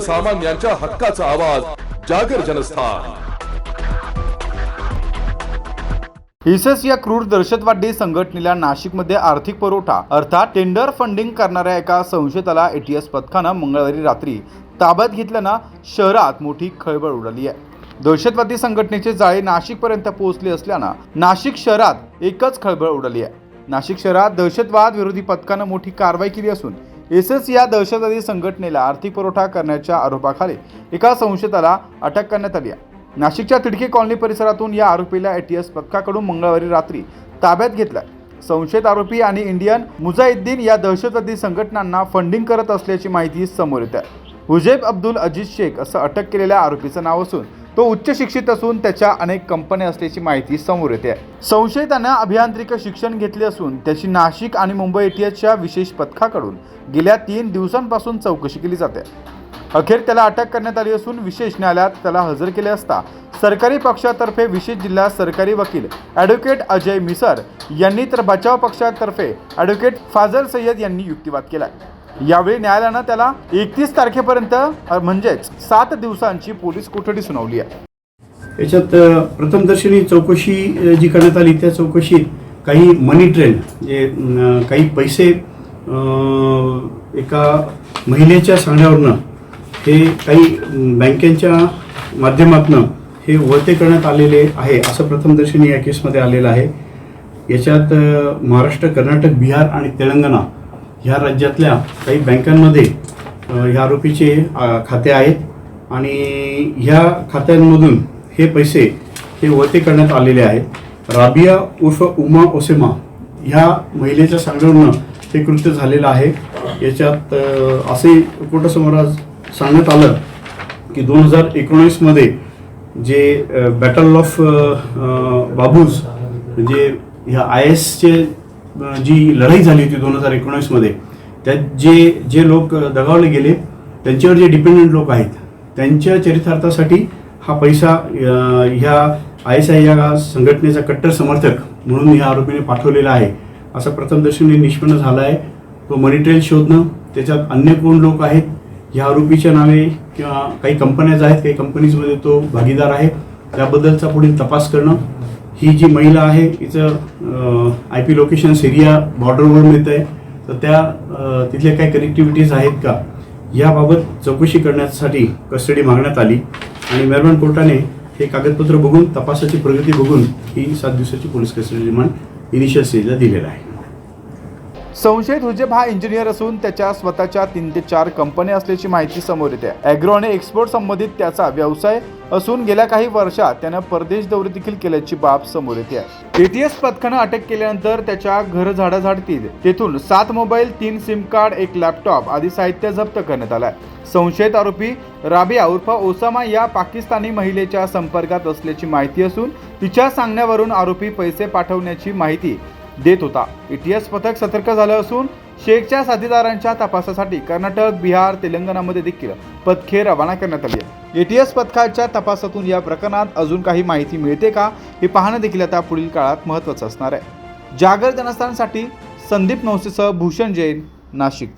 सर्वसामान्यांच्या हक्काचा आवाज जागर जनस्थान. इसेस या क्रूर दहशतवादी संघटनेला नाशिकमध्ये आर्थिक पुरवठा अर्थात टेंडर फंडिंग करणाऱ्या एका संशयिताला एटीएस पथकानं मंगळवारी रात्री ताब्यात घेतल्यानं शहरात मोठी खळबळ उडाली आहे. दहशतवादी संघटनेचे जाळे नाशिकपर्यंत पोहोचले असल्यानं नाशिक शहरात एकच खळबळ उडाली आहे. नाशिक शहरात दहशतवाद विरोधी पथकानं मोठी कारवाई केली असून एस एस या दहशतवादी संघटनेला आर्थिक पुरवठा करण्याच्या आरोपाखाली एका संशयिताला अटक करण्यात आली आहे. नाशिकच्या तिडके कॉलनी परिसरातून या आरोपीला एटीएस पथकाकडून मंगळवारी रात्री ताब्यात घेतला संशयित आरोपी आणि इंडियन मुजाहिद्दीन या दहशतवादी संघटनांना फंडिंग करत असल्याची माहिती समोर येत आहे. हुजेब अब्दुल अजीज शेख असं अटक केलेल्या आरोपीचं नाव असून तो उच्च शिक्षित असून त्याच्या अनेक कंपन्या असल्याची माहिती समोर येते. आहे संशयितानं अभियांत्रिक शिक्षण घेतले असून त्याची नाशिक आणि मुंबई एटीएसच्या विशेष पथकाकडून गेल्या तीन दिवसांपासून चौकशी केली जाते. अखेर त्याला अटक करण्यात आली असून विशेष न्यायालयात त्याला हजर केले असता सरकारी पक्षातर्फे विशेष जिल्हा सरकारी वकील ॲडव्होकेट अजय मिसर यांनी तर बचाव पक्षातर्फे ॲडव्होकेट फाजल सय्यद यांनी युक्तिवाद केला यावेळी न्यायालयानं त्याला एकतीस तारखेपर्यंत म्हणजेच सात दिवसांची पोलीस कोठडी सुनावली आहे. याच्यात प्रथमदर्शनी चौकशी जी करण्यात आली त्या चौकशीत काही मनी ट्रेन जे काही पैसे एका महिलेच्या सांगण्यावरनं हे काही बँकेच्या माध्यमातनं हे वळते करण्यात आलेले आहे असं प्रथमदर्शनी या केसमध्ये आलेलं आहे. याच्यात महाराष्ट्र कर्नाटक बिहार आणि तेलंगणा ह्या राज्यातल्या काही बँकांमध्ये ह्या आरोपीचे खाते आहेत आणि ह्या खात्यांमधून हे पैसे हे वळते करण्यात आलेले आहेत. राबिया उर्फ उमा ओसेमा ह्या महिलेच्या सांगण्यावरनं हे कृत्य झालेलं आहे. याच्यात असे कोर्टासमोर आज सांगण्यात आलं की दोन हजार एकोणीसमध्ये जे बॅटल ऑफ बाबूज म्हणजे ह्या आय एसचे जी लढाई झाली होती दोन हजार एकोणीसमध्ये त्यात जे जे लोक दगावले गेले त्यांच्यावर जे डिपेंडंट लोक आहेत त्यांच्या चरितार्थासाठी हा पैसा ह्या आय एस आय या संघटनेचा कट्टर समर्थक म्हणून ह्या आरोपीने पाठवलेला आहे. असं प्रथमदर्शनी निष्पन्न झाला आहे तो मनी ट्रेल शोधणं त्याच्यात अन्य कोण लोक आहेत ह्या आरोपीच्या नावे किंवा काही कंपन्याज आहेत काही कंपनीजमध्ये तो भागीदार आहे. त्याबद्दलचा पुढील तपास करणं ही जी महिला आहे तिचं आय पी लोकेशन सिरिया बॉर्डरवर मिळतं आहे. तर त्या तिथल्या काही कनेक्टिव्हिटीज आहेत का? याबाबत चौकशी करण्यासाठी कस्टडी मागण्यात आली. आणि मेलबर्न कोर्टाने हे कागदपत्र बघून तपासाची प्रगती बघून ही सात दिवसाची पोलीस कस्टडी रिमांड इनिशियल स्टेजला दिलेला आहे. संशयित हुजेब हा इंजिनियर असून त्याच्या स्वतःच्या तीन ते चार कंपन्या असल्याची माहिती समोर येते. अॅग्रो आणि एक्सपोर्ट संबंधित त्याचा व्यवसाय असून गेल्या काही वर्षात त्यानं परदेश दौरे देखील केल्याची बाब समोर येते. आहे एटीएस पथकानं अटक केल्यानंतर त्याच्या घर झाडाझाडतीत तेथून सात मोबाईल तीन सिम कार्ड एक लॅपटॉप आदी साहित्य जप्त करण्यात आलाय. संशयित आरोपी राबिया उर्फ ओसामा या पाकिस्तानी महिलेच्या संपर्कात असल्याची माहिती असून तिच्या सांगण्यावरून आरोपी पैसे पाठवण्याची माहिती देत होता. एटीएस पथक सतर्क झालं असून शेखच्या साथीदारांच्या तपासासाठी कर्नाटक बिहार तेलंगणामध्ये देखील पथके रवाना करण्यात आली आहे एटीएस पथकाच्या तपासातून या प्रकरणात अजून काही माहिती मिळते का? हे पाहणं देखील आता पुढील काळात महत्त्वाचं असणार आहे. जागर जनस्थानसाठी संदीप नवसेसह भूषण जैन नाशिक.